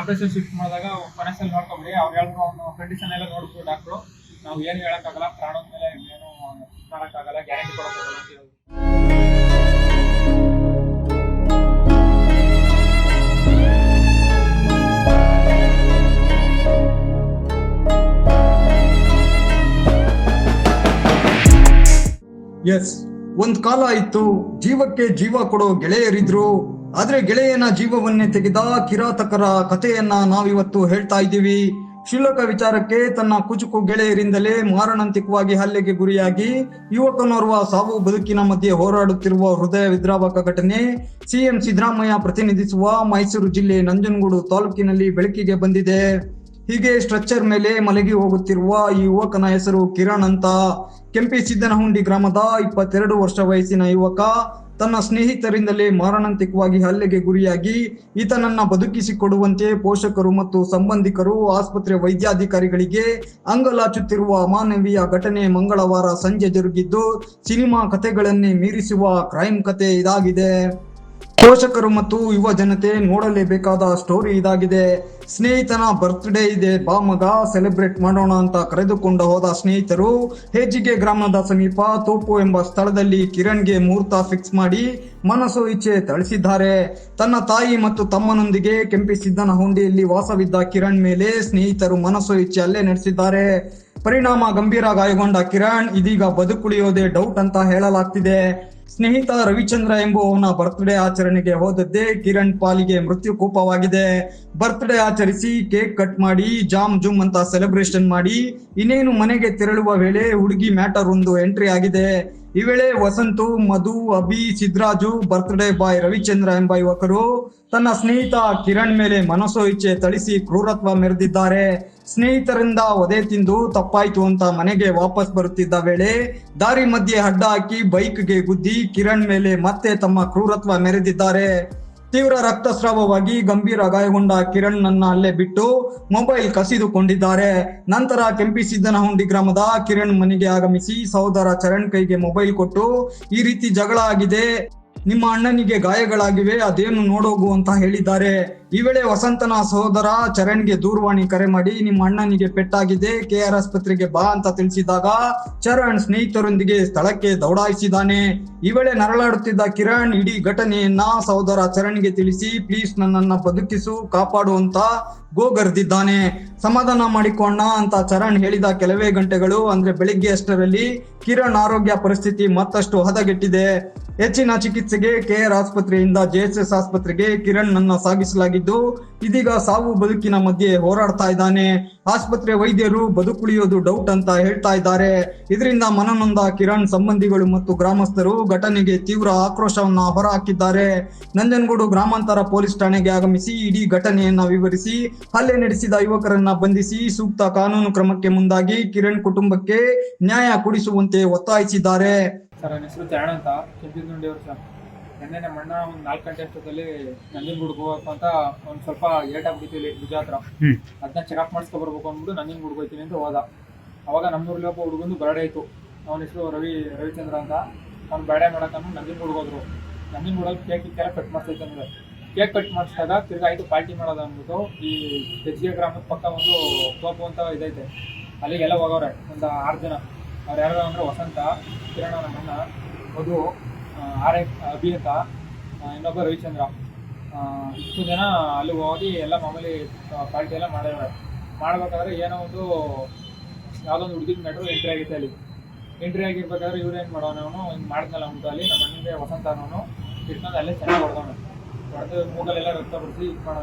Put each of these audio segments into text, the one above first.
Operation shift ಮಾಡಿದಾಗ ಕೊನೆಸಲ್ಲಿ ನೋಡ್ಕೊಂಬಿಡಿ, ಅವ್ರು ಹೇಳಿದ್ರು ಅವನು ಕಂಡೀಷನ್ ಎಲ್ಲ ನೋಡ್ಬಿಟ್ಟು ಡಾಕ್ಟ್ರು ನಾವು ಏನು ಹೇಳಕ್ಕಾಗಲ್ಲ, ಪ್ರಾಣದ ಮೇಲೆ ಏನು ಮಾಡೋಕ್ಕಾಗಲ್ಲ ಗ್ಯಾರಂಟಿ ಕೊಡೋಕ್ಕಾಗಲ್ಲ ಅಂತ ಹೇಳಿದ್ರು ಎಸ್ ಒಂದ್ ಕಾಲ ಇತ್ತು ಜೀವಕ್ಕೆ ಜೀವ ಕೊಡೋ ಗೆಳೆಯರಿದ್ರು. ಆದ್ರೆ ಗೆಳೆಯನ ಜೀವವನ್ನೇ ತೆಗೆದ ಕಿರಾತಕರ ಕಥೆಯನ್ನ ನಾವಿವತ್ತು ಹೇಳ್ತಾ ಇದ್ದೀವಿ. ಕ್ಷುಲ್ಲಕ ವಿಚಾರಕ್ಕೆ ತನ್ನ ಕುಚುಕು ಗೆಳೆಯರಿಂದಲೇ ಮಾರಣಾಂತಿಕವಾಗಿ ಹಲ್ಲೆಗೆ ಗುರಿಯಾಗಿ ಯುವಕನೋರ್ವ ಸಾವು ಬದುಕಿನ ಮಧ್ಯೆ ಹೋರಾಡುತ್ತಿರುವ ಹೃದಯ ವಿದ್ರಾವಕ ಘಟನೆ ಸಿಎಂ ಸಿದ್ದರಾಮಯ್ಯ ಪ್ರತಿನಿಧಿಸುವ ಮೈಸೂರು ಜಿಲ್ಲೆ ನಂಜನಗೂಡು ತಾಲೂಕಿನಲ್ಲಿ ಬೆಳಕಿಗೆ ಬಂದಿದೆ. ಹೀಗೆ ಸ್ಟ್ರಕ್ಚರ್ ಮೇಲೆ ಮಲಗಿ ಹೋಗುತ್ತಿರುವ ಈ ಯುವಕನ ಹೆಸರು ಕಿರಣ್ ಅಂತ. ಕೆಂಪಿ ಸಿದ್ದನಹುಂಡಿ ಗ್ರಾಮದ ಇಪ್ಪತ್ತೆರಡು ವರ್ಷ ವಯಸ್ಸಿನ ಯುವಕ ತನ್ನ ಸ್ನೇಹಿತರಿಂದಲೇ ಮಾರಣಾಂತಿಕವಾಗಿ ಹಲ್ಲೆಗೆ ಗುರಿಯಾಗಿ ಈತನನ್ನ ಬದುಕಿಸಿಕೊಡುವಂತೆ ಪೋಷಕರು ಮತ್ತು ಸಂಬಂಧಿಕರು ಆಸ್ಪತ್ರೆ ವೈದ್ಯಾಧಿಕಾರಿಗಳಿಗೆ ಅಂಗಲಾಚುತ್ತಿರುವ ಅಮಾನವೀಯ ಘಟನೆ ಮಂಗಳವಾರ ಸಂಜೆ ಜರುಗಿದ್ದು ಸಿನಿಮಾ ಕಥೆಗಳನ್ನೇ ಮೀರಿಸುವ ಕ್ರೈಮ್ ಕತೆ ಇದಾಗಿದೆ. ಪೋಷಕರು ಮತ್ತು ಯುವ ಜನತೆ ನೋಡಲೇಬೇಕಾದ ಸ್ಟೋರಿ ಇದಾಗಿದೆ. ಸ್ನೇಹಿತನ ಬರ್ತ್ಡೇ ಇದೆ ಬಾ ಮಗ ಸೆಲೆಬ್ರೇಟ್ ಮಾಡೋಣ ಅಂತ ಕರೆದುಕೊಂಡು ಹೋದ ಸ್ನೇಹಿತರು ಹೆಜ್ಜಿಗೆ ಗ್ರಾಮದ ಸಮೀಪ ತೋಪು ಎಂಬ ಸ್ಥಳದಲ್ಲಿ ಕಿರಣ್ಗೆ ಮುಹೂರ್ತ ಫಿಕ್ಸ್ ಮಾಡಿ ಮನಸ್ಸು ಇಚ್ಛೆ ತಳಿಸಿದ್ದಾರೆ ತನ್ನ ತಾಯಿ ಮತ್ತು ತಮ್ಮನೊಂದಿಗೆ ಕೆಂಪಿಸಿದ್ದನ ಹುಂಡಿಯಲ್ಲಿ ವಾಸವಿದ್ದ ಕಿರಣ್ ಮೇಲೆ ಸ್ನೇಹಿತರು ಮನಸ್ಸು ಇಚ್ಛೆ ಅಲ್ಲೇ ನಡೆಸಿದ್ದಾರೆ. ಪರಿಣಾಮ ಗಂಭೀರ ಗಾಯಗೊಂಡ ಕಿರಣ್, ಇದೀಗ ಬದುಕುಳಿಯೋದೇ ಡೌಟ್ ಅಂತ ಹೇಳಲಾಗ್ತಿದೆ. ಸ್ನೇಹಿತ ರವಿಚಂದ್ರ ಎಂಬುವವನ ಬರ್ತ್ಡೇ ಆಚರಣೆಗೆ ಹೋದದ್ದೇ ಕಿರಣ್ ಪಾಲಿಗೆ ಮೃತ್ಯು ಕೂಪವಾಗಿದೆ. ಬರ್ತ್ಡೇ ಆಚರಿಸಿ ಕೇಕ್ ಕಟ್ ಮಾಡಿ, ಜಾಮ್ ಜುಮ್ ಅಂತ ಸೆಲೆಬ್ರೇಷನ್ ಮಾಡಿ, ಇನ್ನೇನು ಮನೆಗೆ ತೆರಳುವ ವೇಳೆ ಹುಡುಗಿ ಮ್ಯಾಟರ್ ಒಂದು ಎಂಟ್ರಿ ಆಗಿದೆ. ಈ ವೇಳೆ ವಸಂತು, ಮಧು, ಅಭಿ, ಸಿದ್ರಾಜು ಬರ್ತ್ಡೇ ಬಾಯ್ ರವಿಚಂದ್ರ ಎಂಬ ಯುವಕರು ತನ್ನ ಸ್ನೇಹಿತ ಕಿರಣ್ ಮೇಲೆ ಮನಸೋ ಇಚ್ಛೆ ಥಳಿಸಿ ಕ್ರೂರತ್ವ ಮೆರೆದಿದ್ದಾರೆ. ಸ್ನೇಹಿತರಿಂದ ಒದೆ ತಿಂದು ತಪ್ಪಾಯ್ತು ಅಂತ ಮನೆಗೆ ವಾಪಸ್ ಬರುತ್ತಿದ್ದ ವೇಳೆ ದಾರಿ ಮಧ್ಯೆ ಅಡ್ಡ ಹಾಕಿ ಬೈಕ್ಗೆ ಗುದ್ದಿ ಕಿರಣ್ ಮೇಲೆ ಮತ್ತೆ ತಮ್ಮ ಕ್ರೂರತ್ವ ಮೆರೆದಿದ್ದಾರೆ. ತೀವ್ರ ರಕ್ತಸ್ರಾವವಾಗಿ ಗಂಭೀರ ಗಾಯಗೊಂಡ ಕಿರಣ್ ನನ್ನ ಅಲ್ಲೇ ಬಿಟ್ಟು ಮೊಬೈಲ್ ಕಸಿದುಕೊಂಡಿದ್ದಾರೆ. ನಂತರ ಕೆಂಪಿಸಿದ್ದನಹುಂಡಿ ಗ್ರಾಮದ ಕಿರಣ್ ಮನೆಗೆ ಆಗಮಿಸಿ ಸಹೋದರ ಚರಣ್ ಕೈಗೆ ಮೊಬೈಲ್ ಕೊಟ್ಟು, ಈ ರೀತಿ ಜಗಳ ಆಗಿದೆ. ನಿಮ್ಮ ಅಣ್ಣನಿಗೆ ಗಾಯಗಳಾಗಿವೆ, ಅದೇನು ನೋಡೋಗು ಅಂತ ಹೇಳಿದ್ದಾರೆ. ಈ ವೇಳೆ ವಸಂತನ ಸಹೋದರ ಚರಣ್ಗೆ ದೂರವಾಣಿ ಕರೆ ಮಾಡಿ, ನಿಮ್ಮ ಅಣ್ಣನಿಗೆ ಪೆಟ್ಟಾಗಿದೆ ಕೆಆರ್ ಆಸ್ಪತ್ರೆಗೆ ಬಾ ಅಂತ ತಿಳಿಸಿದಾಗ ಚರಣ್ ಸ್ನೇಹಿತರೊಂದಿಗೆ ಸ್ಥಳಕ್ಕೆ ದೌಡಾಯಿಸಿದ್ದಾನೆ. ಈ ವೇಳೆ ನರಳಾಡುತ್ತಿದ್ದ ಕಿರಣ್ ಇಡೀ ಘಟನೆಯನ್ನ ಸಹೋದರ ಚರಣ್ಗೆ ತಿಳಿಸಿ, ಪ್ಲೀಸ್ ನನ್ನನ್ನ ಬದುಕಿಸು, ಕಾಪಾಡು ಅಂತ ಗೋಗರ್ದಿದ್ದಾನೆ. ಸಮಾಧಾನ ಮಾಡಿಕೊಂಡ ಅಂತ ಚರಣ್ ಹೇಳಿದ ಕೆಲವೇ ಗಂಟೆಗಳು, ಅಂದ್ರೆ ಬೆಳಿಗ್ಗೆ ಅಷ್ಟರಲ್ಲಿ ಕಿರಣ್ ಆರೋಗ್ಯ ಪರಿಸ್ಥಿತಿ ಮತ್ತಷ್ಟು ಹದಗೆಟ್ಟಿದೆ. ಹೆಚ್ಚಿನ ಚಿಕಿತ್ಸೆಗೆ ಕೆಆರ್ ಆಸ್ಪತ್ರೆಯಿಂದ ಜೆಎಸ್ಎಸ್ ಆಸ್ಪತ್ರೆಗೆ ಕಿರಣ್ ನನ್ನ ಸಾಗಿಸಲಾಗಿದ್ದು ಇದೀಗ ಸಾವು ಬದುಕಿನ ಮಧ್ಯೆ ಹೋರಾಡ್ತಾ ಇದ್ದಾನೆ. ಆಸ್ಪತ್ರೆ ವೈದ್ಯರು ಬದುಕುಳಿಯೋದು ಡೌಟ್ ಅಂತ ಹೇಳ್ತಾ ಇದ್ದಾರೆ. ಇದರಿಂದ ಮನನೊಂದ ಕಿರಣ್, ಸಂಬಂಧಿಗಳು ಮತ್ತು ಗ್ರಾಮಸ್ಥರು ಘಟನೆಗೆ ತೀವ್ರ ಆಕ್ರೋಶವನ್ನ ಹೊರಹಾಕಿದ್ದಾರೆ. ನಂಜನಗೂಡು ಗ್ರಾಮಾಂತರ ಪೊಲೀಸ್ ಠಾಣೆಗೆ ಆಗಮಿಸಿ ಇಡೀ ಘಟನೆಯನ್ನ ವಿವರಿಸಿ, ಹಲ್ಲೆ ನಡೆಸಿದ ಯುವಕರನ್ನ ಬಂಧಿಸಿ ಸೂಕ್ತ ಕಾನೂನು ಕ್ರಮಕ್ಕೆ ಮುಂದಾಗಿ ಕಿರಣ್ ಕುಟುಂಬಕ್ಕೆ ನ್ಯಾಯ ಕೊಡಿಸುವಂತೆ ಒತ್ತಾಯಿಸಿದ್ದಾರೆ. ಸರ್ ಹೆಸರು ತ್ಯಾಣ ಅಂತ. ಕೆಂಪಿಗುಂಡಿ ಅವ್ರು ಸರ್ ನಿನ್ನೆ ನಮ್ಮ ಅಣ್ಣ ಒಂದು ನಾಲ್ಕು ಗಂಟೆ ಅಷ್ಟೊತ್ತಲ್ಲಿ ನಂಜನಗೂಡ್ಗೆ ಹೋಗ್ಬೇಕು ಅಂತ ಒಂದು ಸ್ವಲ್ಪ ಲೇಟ್ ಆಗ್ಬಿಟ್ಟು ಇಲ್ಲಿ ಭುಜ ಹತ್ರ. ಅದನ್ನ ಚೆಕಪ್ ಮಾಡಿಸ್ಕೊ ಬರ್ಬೇಕು ಅಂದ್ಬಿಟ್ಟು ನಂಜನಗೂಡ್ಗೆ ಹೋಗ್ತೀನಿ ಅಂತ ಹೋದ. ಅವಾಗ ನಮ್ಮೂರಲ್ಲಿ ಒಬ್ಬ ಹುಡುಗಂದು ಬರ್ಡೇ ಇತ್ತು. ಅವನ ಹೆಸರು ರವಿ ರವಿಚಂದ್ರ ಅಂತ. ಅವ್ನು ಬರ್ಡೇ ಮಾಡಕ್ಕೆ ನಂಜನಗೂಡ್ಗೆ ಹೋದ್ರು. ನಂಜನಗೂಡಲ್ಲಿ ಕೇಕ್ ಎಲ್ಲ ಕಟ್ ಮಾಡ್ತೈತೆ ಅಂದ್ರೆ. ಕೇಕ್ ಕಟ್ ಮಾಡಿಸಿದಾಗ ತಿರ್ಗಾ ಆಯಿತು ಪಾರ್ಟಿ ಮಾಡೋದು ಅಂದ್ಬಿಟ್ಟು ಈ ಹೆಜ್ಗೆ ಗ್ರಾಮದ ಪಕ್ಕ ಒಂದು ಕೋಪು ಅಂತ ಇದೈತೆ. ಅಲ್ಲಿಗೆಲ್ಲ ಹೋಗವ್ರೆ ಒಂದು ಆರು ಜನ. ಅವ್ರು ಯಾರು ಅಂದ್ರೆ ವಸಂತ ಕಿರಣ ನಮ್ಮಣ್ಣ. ಮಧು ಆರ್ ಐ ಅಭಿ ಅಂತ ಇನ್ನೊಬ್ಬ ರವಿಚಂದ್ರ. ಇಷ್ಟು ಜನ ಅಲ್ಲಿ ಹೋಗಿ ಎಲ್ಲ ಮಾಮೂಲಿ ಪಾರ್ಟಿ ಎಲ್ಲ ಮಾಡಿದ್ದಾರೆ. ಮಾಡ್ಬೇಕಾದ್ರೆ ಏನೋ ಒಂದು, ಯಾವುದೋ ಒಂದು ಹುಡುಗಿನ ಮೆಟ್ರೋ ಎಂಟ್ರಿ ಆಗಿತ್ತು ಅಲ್ಲಿ. ಎಂಟ್ರಿ ಆಗಿರ್ಬೇಕಾದ್ರೆ ಇವ್ರು ಏನು ಮಾಡೋನು, ಅವನು ಹಿಂಗೆ ಮಾಡಿದ್ನಲ್ಲ ಅಂದ್ಬಿಟ್ಟು ಅಲ್ಲಿ, ನಮ್ಮ ಮನೆಗೆ ವಸಂತ ಅನ್ನೋನು ಇಟ್ಕೊಂಡು ಅಲ್ಲೇ ಚೆನ್ನಾಗಿ ಹೊಡೆದವನು. ಹೊಡೆದು ಮೂಗಲ್ಲೆಲ್ಲ ರಕ್ತ ಬಿಡಿಸಿ ಇದು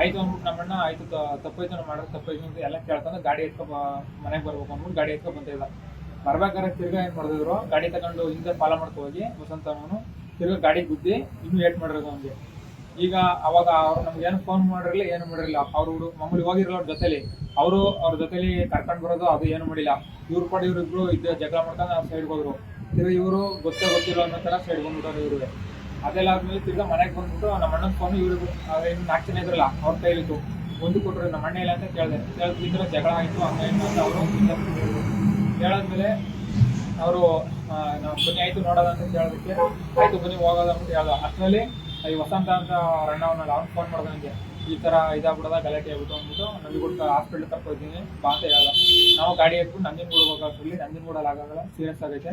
ಆಯ್ತು ಅಂದ್ಬಿಟ್ಟು ನಮ್ಮಣ್ಣ, ಆಯ್ತು ತಪ್ಪಾಯ್ತು ಮಾಡೋದು ತಪ್ಪಾಯ್ತು ಅಂತ ಎಲ್ಲ ಕೇಳ್ಕೊಂಡು ಗಾಡಿ ಎತ್ಕೊ ಮನೆಗೆ ಬರ್ಬೇಕು ಅಂದ್ಬಿಟ್ಟು ಗಾಡಿ ಎತ್ಕೊ ಬಂದಿಲ್ಲ ಬರ್ಬೇಕಾದ್ರೆ ತಿರ್ಗಾ ಏನ್ ಮಾಡಿದ್ರು ಗಾಡಿ ತಗೊಂಡು ಹಿಂದೆ ಫಾಲೋ ಮಾಡ್ಕೊ ಹೋಗಿ ವಸಂತ ಅವನು ತಿರ್ಗಾ ಗಾಡಿ ಗುದ್ದಿ ಇನ್ನೂ ಏಟ್ ಮಾಡಿರೋದು ಅವ್ನಿಗೆ. ಈಗ ಅವಾಗ ಅವ್ರು ನಮ್ಗೆ ಏನು ಫೋನ್ ಮಾಡಿರಲಿಲ್ಲ, ಏನು ಮಾಡಿರಲಿಲ್ಲ. ಅವ್ರು ಮಾಮೂಲಿ ಹೋಗಿರಲ್ಲ ಅವ್ರ ಜೊತೆಲಿ. ಅವರು ಅವ್ರ ಜೊತೆಲಿ ಕರ್ಕೊಂಡು ಬರೋದು ಅದು ಏನು ಮಾಡಿಲ್ಲ. ಇವ್ರ ಪಡೆ ಇವ್ರಿಬ್ರು ಇದ್ದ, ಜಗಳ ಮಾಡ್ಕೊಂಡು ಅವ್ರ ಸೈಡ್ಗೆ ಹೋದ್ರು. ತಿರ್ಗಿ ಇವರು ಗೊತ್ತೇ ಗೊತ್ತಿಲ್ಲ ಅನ್ನೋ ಥರ ಸೈಡ್ ಬಂದ್ಬಿಟ್ಟವ್ರು ಇವ್ರಿಗೆ ಅದೆಲ್ಲ ಆದ್ಮೇಲೆ ತಿರ್ಗಾ ಮನೆಗೆ ಬಂದ್ಬಿಟ್ಟು ನಮ್ಮ ಅಣ್ಣನ ಫೋನ್ ಇವ್ರಿಗೆ ಇನ್ನು ನಾಲ್ಕು ಜನ ಇದ್ರಲ್ಲ, ಅವ್ರ ಕೈಲಿತ್ತು. ಒಂದು ಕೊಟ್ಟರು ನಮ್ಮ ಅಣ್ಣ ಇಲ್ಲ ಅಂತ ಕೇಳಿದೆ. ಕೇಳಿದ್ರೆ ಜಗಳ ಆಯಿತು ಹಿಂಗೆ ಅಂತ ಅವರು ಕೇಳಾದ್ಮೇಲೆ ಅವರು ನಾವು ಬನ್ನಿ, ಆಯ್ತು ನೋಡೋದ ಅಂತ ಕೇಳೋದಕ್ಕೆ ಆಯ್ತು ಬನ್ನಿ ಹೋಗೋದ ಅಂತ ಹೇಳ್ದ ಅಷ್ಟರಲ್ಲಿ ಈ ವಸಂತ ಅಂತ ಅವ್ರ ಅಣ್ಣ ಅವನಲ್ಲ ಅವ್ನು ಫೋನ್ ಮಾಡ್ದ ನನಗೆ ಈ ತರ ಇದಾಗ್ಬಿಡದ, ಗಲಾಟೆ ಆಗ್ಬಿಟ್ಟು ಅಂದ್ಬಿಟ್ಟು ನಂಜನಗೂಡ ಹಾಸ್ಪಿಟ್ಲ್ ಕರ್ಕೊಯ್ತೀನಿ ಬಾ ಅಂತ ಹೇಳ್ದ. ನಾವು ಗಾಡಿ ಎತ್ಬಿಟ್ಟು ನಂಜನಗೂಡ ಹೋಗೋಕ್ಕಾಗಲಿ ನಂಜನಗೂಡಲ್ಲಿ ಆಗೋಲ್ಲ ಸೀರಿಯಸ್ ಆಗೈತೆ.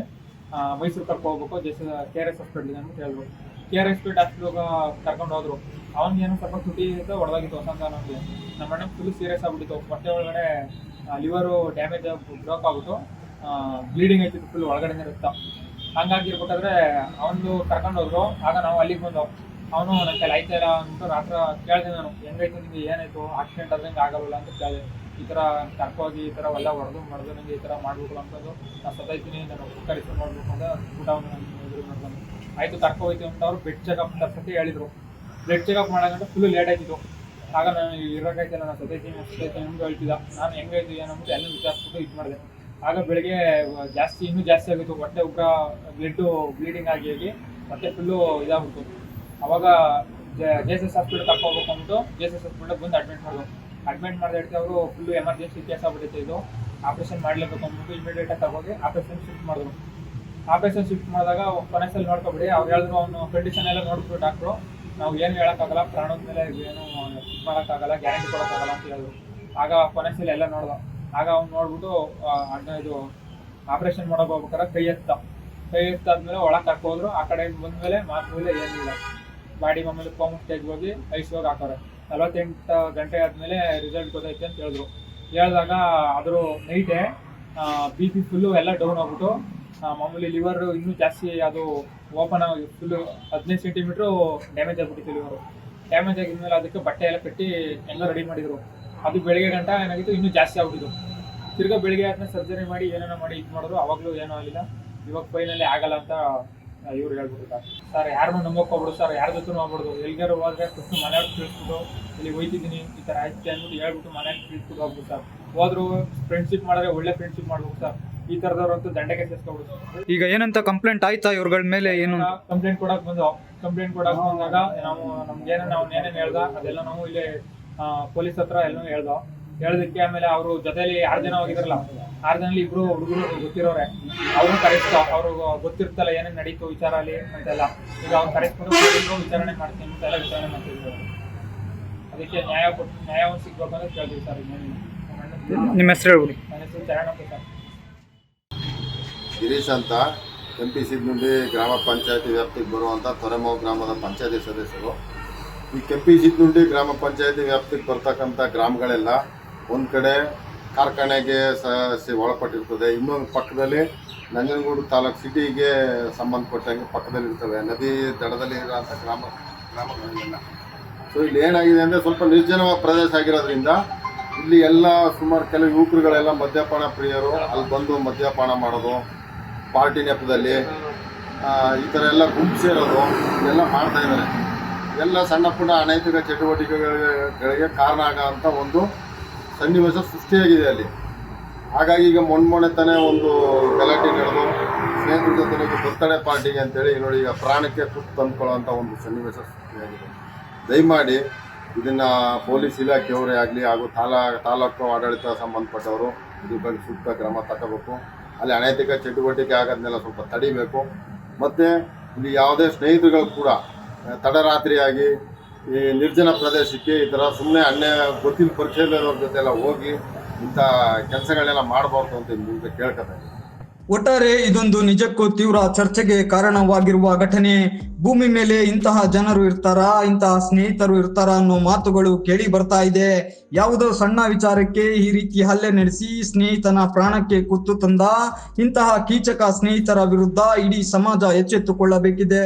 ಮೈಸೂರು ಕರ್ಕೊ ಹೋಗ್ಬೇಕು, ಜೆಸ್ ಕೆ ಆರ್ ಎಸ್ ಹಾಸ್ಪಿಟ್ಲಿಗೆ ಅಂತ ಹೇಳಿದ್ರು ಕೆ ಆರ್ ಎಸ್ ಪೇಟ್ ಹಾಸ್ಪಿಟ್ಲಿಗೆ ಕರ್ಕೊಂಡು ಹೋದ್ರು. ಅವ್ನಿಗೇನು ಸ್ವಲ್ಪ ತುಟಿ ಇತ್ತು ಹೊಡೆದಾಗಿತ್ತು ವಸಂತ ನಮಗೆ ನಮ್ಮ ಅಣ್ಣ ಫುಲ್ ಸೀರಿಯಸ್ ಆಗ್ಬಿಟ್ಟಿತ್ತು. ಹೊಟ್ಟೆ ಒಳಗಡೆ ಲಿವರು ಡ್ಯಾಮೇಜ್ ಬ್ರೋಕ್ ಆಗ್ಬಿಟ್ಟು ಬ್ಲೀಡಿಂಗ್ ಆಯ್ತಿತ್ತು ಫುಲ್ ಒಳಗಡೆ ರಕ್ತ. ಹಂಗಾಗಿರ್ಬೇಕಾದ್ರೆ ಅವನು ಕರ್ಕೊಂಡು ಹೋದ್ರು. ಆಗ ನಾವು ಅಲ್ಲಿಗೆ ಬಂದು. ಅವನು ನನ್ನ ಕೈಲಿ ಆಯ್ತಾ ಇಲ್ಲ ಅಂತ ರಾತ್ರ ಕೇಳಿದೆ ನಾನು, ಹೆಂಗಾಯ್ತು ನಿಂಗೆ, ಏನಾಯ್ತು? ಆಕ್ಸಿಡೆಂಟ್ ಆದಂಗೆ ಆಗಲ್ಲ ಅಂತ ಕೇಳಿದೆ. ಈ ಥರ ಕರ್ಕೋಗಿ, ಈ ಥರ ಎಲ್ಲ ಹೊಡೆದು ಮಾಡಿದ್ರು ನನಗೆ ಈ ಥರ ಮಾಡಬೇಕು ಅಂತಂದು ನಾನು ಸತಾಯ್ತೀನಿ, ನಾನು ಕರೆಸಿ ಮಾಡ್ಬೇಕು ಅಂತ ಊಟ ನನಗೆ ಎದುರು ಮಾಡ್ಕೊಂಡು ಆಯ್ತು ಕರ್ಕೊ ಹೋಯ್ತು ಅಂತ ಅವರು ಬ್ಲಡ್ ಚೆಕಪ್ ತರ್ಸಕ್ಕೆ ಹೇಳಿದ್ರು. ಬ್ಲಡ್ ಚೆಕಪ್ ಮಾಡೋಕಂತ ಫುಲ್ ಲೇಟ್ ಆಯ್ತಿತ್ತು. ಆಗ ನಾನು ಇರೋಕೈತಿಲ್ಲ ನಾನು ಸದೈತೀನಿ ಸತೈತೀನಿ ಅಂತ ಹೇಳ್ತಿದ್ದ. ನಾನು ಹೆಂಗಾಯ್ತು, ಏನಂದ್ಬಿಟ್ಟು ಎಲ್ಲ ವಿಚಾರಿಸ್ಬಿಟ್ಟು ಇದು ಮಾಡಿದೆ. ಆಗ ಬೆಳಿಗ್ಗೆ ಜಾಸ್ತಿ, ಇನ್ನೂ ಜಾಸ್ತಿ ಆಗಿತ್ತು. ಹೊಟ್ಟೆ ಉಗ್ರ ಬ್ಲಡ್ ಬ್ಲೀಡಿಂಗ್ ಆಗಿ ಆಗಿ ಮತ್ತೆ ಫುಲ್ಲು ಇದಾಗ್ಬಿಟ್ಟು ಅವಾಗ ಜೆ ಎಸ್ ಎಸ್ ಹಾಸ್ಪಿಟಲ್ ತಕ್ಕೋಬೇಕು ಅಂದ್ಬಿಟ್ಟು ಜೆ ಎಸ್ ಎಸ್ ಹಾಸ್ಪಿಟಲ್ ಬಂದು ಅಡ್ಮಿಟ್ ಮಾಡಿದ್ರು ಅಡ್ಮಿಟ್ ಮಾಡಿದ ಹೇಳ್ತಿ ಅವರು ಫುಲ್ಲು ಎಮರ್ಜೆನ್ಸಿ ಕೇಸ್ ಆಗ್ಬಿಟ್ಟಿತ್ತು ಇದು. ಆಪ್ರೇಷನ್ ಮಾಡಲೇಬೇಕು ಅಂದ್ಬಿಟ್ಟು ಇಮಿಡಿಯೇಟಾಗಿ ತಗೋಗಿ ಆಪ್ರೇಷನ್ ಶಿಫ್ಟ್ ಮಾಡಿದ್ರು. ಆಪರೇಷನ್ ಶಿಫ್ಟ್ ಮಾಡಿದಾಗ ಕೊನೆಸಲ್ಲಿ ಸಲ ನೋಡ್ಕೊಬಿಡಿ. ಅವ್ರು ಹೇಳಿದ್ರು, ಅವನು ಕಂಡೀಷನ್ ಎಲ್ಲ ನೋಡ್ಬಿಟ್ಟು ಡಾಕ್ಟ್ರು ನಾವು ಏನು ಹೇಳೋಕ್ಕಾಗಲ್ಲ, ಪ್ರಾಣದ ಮೇಲೆ ಏನು ಮಾಡೋಕ್ಕಾಗಲ್ಲ ಗ್ಯಾರಂಟಿ ಕೊಡೋಕ್ಕಾಗಲ್ಲ ಅಂತ ಹೇಳಿದ್ರು. ಆಗ ಕೊನೆಸಲ್ಲಿ ಎಲ್ಲ ನೋಡ್ದ. ಆಗ ಅವ್ನು ನೋಡ್ಬಿಟ್ಟು ಅಣ್ಣ ಇದು ಆಪರೇಷನ್ ಮಾಡೋಕೆ ಹೋಗ್ಬೇಕಾರೆ ಕೈ ಎತ್ತ. ಕೈ ಎತ್ತಾದ್ಮೇಲೆ ಒಳಗೆ ಕರ್ಕೋದ್ರು ಆ ಕಡೆ ಬಂದ್ಮೇಲೆ ಮಾತ್ಮೇಲೆ ಏನಿಲ್ಲ. ಬಾಡಿ ಮಾಮೂಲಿ ಕೋಮ್ ಸ್ಟೇಜ್ ಹೋಗಿ ಐಸ್ ಹೋಗಿ ಹಾಕೋರೆ. ನಲವತ್ತೆಂಟು ಗಂಟೆ ಆದಮೇಲೆ ರಿಸಲ್ಟ್ ಗೊತ್ತೈತೆ ಅಂತ ಹೇಳಿದ್ರು. ಹೇಳಿದಾಗ ಅದ್ರ ನೈಟೇ ಬಿ ಪಿ ಫುಲ್ಲು ಎಲ್ಲ ಡೌನ್ ಆಗ್ಬಿಟ್ಟು ಮಾಮೂಲಿ ಲಿವರ್ ಇನ್ನೂ ಜಾಸ್ತಿ ಅದು ಓಪನ್ ಆಗಿ ಫುಲ್ಲು ಹದಿನೈದು ಸೆಂಟಿಮೀಟ್ರು ಡ್ಯಾಮೇಜ್ ಆಗ್ಬಿಟ್ಟಿತ್ತು ಲಿವರು ಡ್ಯಾಮೇಜ್ ಆಗಿದ್ಮೇಲೆ ಅದಕ್ಕೆ ಬಟ್ಟೆ ಎಲ್ಲ ಕಟ್ಟಿ ಎಲ್ಲ ರೆಡಿ ಮಾಡಿದ್ರು. ಅದು ಬೆಳಿಗ್ಗೆ ಗಂಟ ಏನಾಗಿತ್ತು? ಇನ್ನೂ ಜಾಸ್ತಿ ಆಗ್ಬಿಟ್ಟಿದ್ದು ತಿರ್ಗಾ ಬೆಳಿಗ್ಗೆ ಆದ್ಮೇಲೆ ಸರ್ಜರಿ ಮಾಡಿ ಏನೇನೋ ಮಾಡಿ ಇದು ಮಾಡಿದ್ರು. ಅವಾಗಲೂ ಏನೂ ಆಗಿಲ್ಲ. ಇವಾಗ ಫೈನಲ್ಲಿ ಆಗಲ್ಲ ಅಂತ ಇವ್ರು ಹೇಳ್ಬಿಟ್ಟು ಸರ್ ಯಾರನ್ನೂ ನಂಬೋಕೆ ಹೋಗ್ಬಿಡು ಸರ್ ಯಾರ ಜೊತೆ ಹೋಗ್ಬಿಡ್ದು ಎಲ್ಗಾರು ಹೋದ್ರೆ ಫಸ್ಟ್ ಮನೆಯವ್ರು ತಿಳಿಸ್ಬಿಟ್ಟು ಇಲ್ಲಿ ಹೋಯ್ತಿದ್ದೀನಿ ಈ ಥರ ಆಯ್ತು ಅಂದ್ಬಿಟ್ಟು ಹೇಳ್ಬಿಟ್ಟು ಮನೆಯವ್ರು ತಿಳಿಸ್ಬಿಟ್ಟು ಹೋಗ್ಬಿಟ್ಟು ಸರ್ ಹೋದ್ರು ಫ್ರೆಂಡ್ಶಿಪ್ ಮಾಡಿದ್ರೆ ಒಳ್ಳೆ ಫ್ರೆಂಡ್ಶಿಪ್ ಮಾಡ್ಬೇಕು ಸರ್ ಈ ಥರದವ್ರಂತೂ ದಂಡಕ್ಕೆ ಸೇರ್ಸ್ಕೊಬಿಡು ಈಗ ಏನಂತ ಕಂಪ್ಲೇಂಟ್ ಆಯ್ತಾ ಇವ್ರಗಳ ಮೇಲೆ ಏನು? ಕಂಪ್ಲೇಂಟ್ ಕೊಡಕ್ಕೆ ಬಂದು ಕಂಪ್ಲೇಂಟ್ ಕೊಡಕ್ಕೆ ಬಂದಾಗ ನಾವು ನಮ್ಗೆ ಏನೇನು ನಾವು ಏನೇನು ಹೇಳ್ದ ಅದೆಲ್ಲ ನಾವು ಇಲ್ಲಿ ಪೊಲೀಸ್ ಹತ್ರ ಎಲ್ಲ ಹೇಳ್ದು. ಹೇಳೋದಕ್ಕೆ ಆಮೇಲೆ ಅವರು ಜೊತೆಲಿ ಆರು ಜನ ಹೋಗಿದ್ರಲ್ಲ ಆರು ಜನ ಇಬ್ರು ಹುಡುಗರು ಗೊತ್ತಿರೋರೆ. ಅವ್ರು ಕರೆಸ್ತಾ ಅವ್ರು ಗೊತ್ತಿರ್ತಲ್ಲ ಏನೇನು ನಡೀತು ವಿಚಾರ ಅಲ್ಲಿ ಅಂತೆಲ್ಲ ಈಗ ಅವ್ರು ಕರೆಸ್ಕೊಂಡು ವಿಚಾರಣೆ ಮಾಡ್ತೀನಿ ಅಂತೆಲ್ಲ ವಿಚಾರಣೆ ಮಾಡ್ತಿದ್ರು ಅದಕ್ಕೆ ನ್ಯಾಯ ಕೊಟ್ಟು ನ್ಯಾಯವನ್ನು ಸಿಗ್ಬೇಕು ಅಂತ ಕೇಳ್ತೀವಿ ಸರ್ ನಮ್ಮ ಹೆಸರು ಹೇಳ್ಬಿಡಿ. ನನ್ನ ಹೆಸರು ಚರಣಪ್ಪ ಸರ್. ಗಿರೀಶ್ ಅಂತ ಎಂ ಪಿ ಸಿದ್ನುಂಡಿ ಗ್ರಾಮ ಪಂಚಾಯತಿ ವ್ಯಾಪ್ತಿಗೆ ಬರುವಂಥ ತೊರೆಮಾವು ಗ್ರಾಮದ ಪಂಚಾಯತಿ ಸದಸ್ಯರು. ಈ ಕೆಂಪಿ ಜಿತ್ನುಂಡಿ ಗ್ರಾಮ ಪಂಚಾಯತಿ ವ್ಯಾಪ್ತಿಗೆ ಬರ್ತಕ್ಕಂಥ ಗ್ರಾಮಗಳೆಲ್ಲ ಒಂದು ಕಡೆ ಕಾರ್ಖಾನೆಗೆ ಒಳಪಟ್ಟಿರ್ತದೆ. ಇನ್ನೊಂದು ಪಕ್ಕದಲ್ಲಿ ನಂಜನಗೂಡು ತಾಲೂಕು ಸಿಟಿಗೆ ಸಂಬಂಧಪಟ್ಟಂಗೆ ಪಕ್ಕದಲ್ಲಿ ಇರ್ತವೆ. ನದಿ ದಡದಲ್ಲಿ ಇರೋಂಥ ಗ್ರಾಮ ಗ್ರಾಮಗಳಿಗೆಲ್ಲ ಸೊ ಇಲ್ಲಿ ಏನಾಗಿದೆ ಅಂದರೆ ಸ್ವಲ್ಪ ನಿರ್ಜನ ಪ್ರದೇಶ ಆಗಿರೋದ್ರಿಂದ ಇಲ್ಲಿ ಎಲ್ಲ ಸುಮಾರು ಕೆಲವು ಯುವಕರುಗಳೆಲ್ಲ ಮದ್ಯಪಾನ ಪ್ರಿಯರು, ಅಲ್ಲಿ ಬಂದು ಮದ್ಯಪಾನ ಮಾಡೋದು, ಪಾರ್ಟಿ ನೆಪದಲ್ಲಿ ಈ ಥರ ಎಲ್ಲ ಗುಂಪು ಸೇರೋದು ಇದೆಲ್ಲ ಮಾಡ್ತಾ ಇದ್ದಾರೆ. ಎಲ್ಲ ಸಣ್ಣ ಪುಟ್ಟ ಅನೈತಿಕ ಚಟುವಟಿಕೆಗಳಿಗೆ ಕಾರಣ ಆಗೋಂಥ ಒಂದು ಸನ್ನಿವೇಶ ಸೃಷ್ಟಿಯಾಗಿದೆ ಅಲ್ಲಿ. ಹಾಗಾಗಿ ಈಗ ಮೊನ್ನೆ ತಾನೇ ಒಂದು ಗಲಾಟೆ ನಡೆದು ಸ್ನೇಹಿತರ ಜೊತೆ ಬರ್ತಡೇ ಪಾರ್ಟಿಗೆ ಅಂತೇಳಿ ನೋಡಿ ಈಗ ಪ್ರಾಣಕ್ಕೆ ತುತ್ತು ತಂದ್ಕೊಳ್ಳೋಂಥ ಒಂದು ಸನ್ನಿವೇಶ ಸೃಷ್ಟಿಯಾಗಿದೆ. ದಯಮಾಡಿ ಇದನ್ನು ಪೊಲೀಸ್ ಇಲಾಖೆಯವರೇ ಆಗಲಿ ಹಾಗೂ ತಾಲಾ, ತಾಲೂಕು ಆಡಳಿತ ಸಂಬಂಧಪಟ್ಟವರು ಇದ್ರ ಬಗ್ಗೆ ಸೂಕ್ತ ಕ್ರಮ ತಗೋಬೇಕು. ಅಲ್ಲಿ ಅನೈತಿಕ ಚಟುವಟಿಕೆ ಆಗೋದನ್ನೆಲ್ಲ ಸ್ವಲ್ಪ ತಡಿಬೇಕು. ಮತ್ತು ಇಲ್ಲಿ ಯಾವುದೇ ಸ್ನೇಹಿತರುಗಳು ಕೂಡ ತಡರಾತ್ರಿಯಾಗಿ ಈ ನಿರ್ಜನ ಪ್ರದೇಶಕ್ಕೆ ಈ ಥರ ಸುಮ್ಮನೆ ಅನ್ಯ ಗೊತ್ತಿನ ಪರಿಚಯ ಇಲ್ಲದವ್ರ ಜೊತೆ ಎಲ್ಲ ಹೋಗಿ ಇಂಥ ಕೆಲಸಗಳನ್ನೆಲ್ಲ ಮಾಡಬಾರ್ದು ಅಂತ ಮುಂದೆ ಕೇಳ್ಕೊತಾರೆ. ಒಟ್ಟಾರೆ ಇದೊಂದು ನಿಜಕ್ಕೂ ತೀವ್ರ ಚರ್ಚೆಗೆ ಕಾರಣವಾಗಿರುವ ಘಟನೆ. ಭೂಮಿ ಮೇಲೆ ಇಂತಹ ಜನರು ಇರ್ತಾರಾ, ಇಂತಹ ಸ್ನೇಹಿತರು ಇರ್ತಾರಾ ಅನ್ನೋ ಮಾತುಗಳು ಕೇಳಿ ಬರ್ತಾ ಇದೆ. ಯಾವುದೋ ಸಣ್ಣ ವಿಚಾರಕ್ಕೆ ಈ ರೀತಿ ಹಲ್ಲೆ ನಡೆಸಿ ಸ್ನೇಹಿತನ ಪ್ರಾಣಕ್ಕೆ ಕುತ್ತು ತಂದ ಇಂತಹ ಕೀಚಕ ಸ್ನೇಹಿತರ ವಿರುದ್ಧ ಇಡೀ ಸಮಾಜ ಎಚ್ಚೆತ್ತುಕೊಳ್ಳಬೇಕಿದೆ.